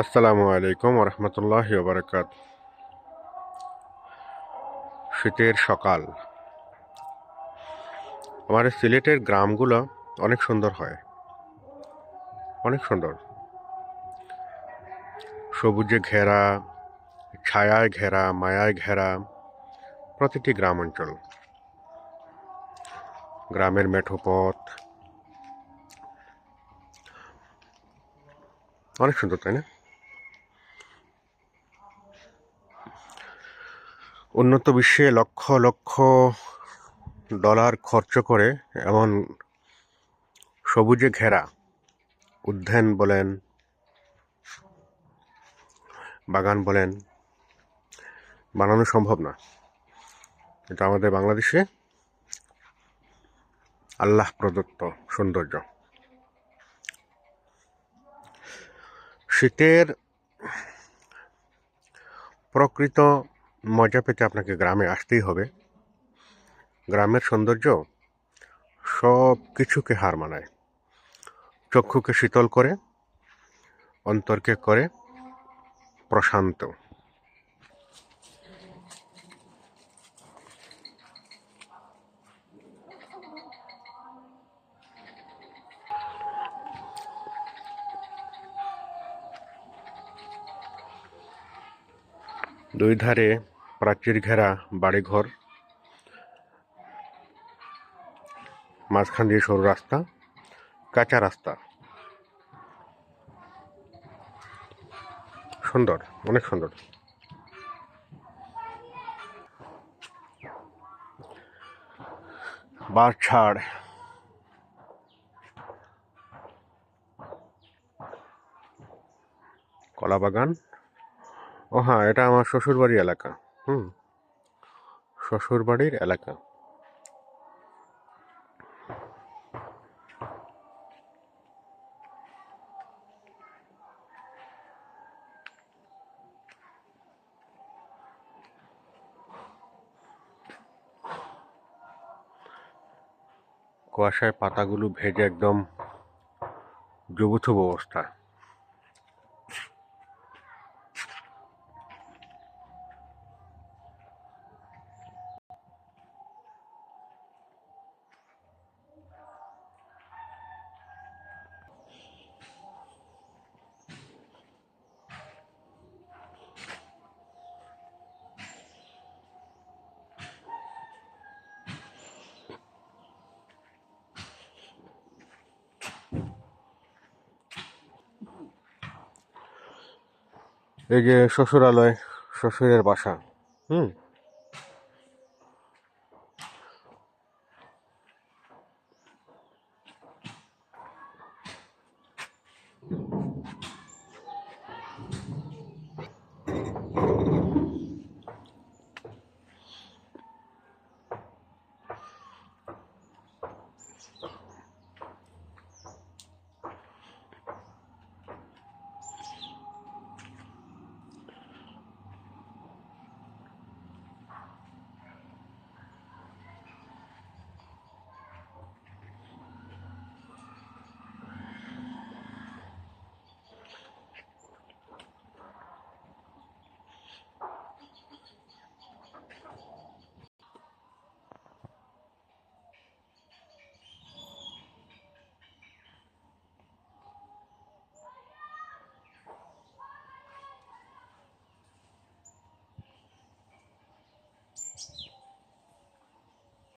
আসসালামু আলাইকুম রহমতুল্লাহ বারকাত শীতের সকাল। আমাদের সিলেটের গ্রামগুলো অনেক সুন্দর হয়। অনেক সুন্দর। সবুজে ঘেরা, ছায়ায় ঘেরা, মায়ায় ঘেরা প্রতিটি গ্রাম অঞ্চল। গ্রামের মেঠো পথ। অনেক সুন্দর, তাই না? উন্নত বিশ্বে লক্ষ লক্ষ ডলার খরচ করে এমন সবুজে ঘেরা উদ্যান বলেন, বাগান বলেন, বানানো সম্ভব না। এটা আমাদের বাংলাদেশে আল্লাহ প্রদত্ত সৌন্দর্য। শীতের প্রকৃত মজা পেতে আপনাকে গ্রামে আসতেই হবে। গ্রামের সৌন্দর্য সব কিছুকে হার মানায়। চক্ষুকে শীতল করে, অন্তরকে করে, প্রশান্ত। দুই ধারে প্রাচীর ঘেরা বাড়িঘর। মাঝখান দিয়ে সরু রাস্তা, কাঁচা রাস্তা। সুন্দর, অনেক সুন্দর। বাঁশ ছাড় কলা বাগান। ও হ্যাঁ এটা আমার শ্বশুরবাড়ি এলাকা। হুম শ্বশুরবাড়ির এলাকা। কুয়াশায় পাতাগুলো ভেজে একদম জবুথুব অবস্থা। এই যে শ্বশুরালয় শ্বশুরের বাসা হুম?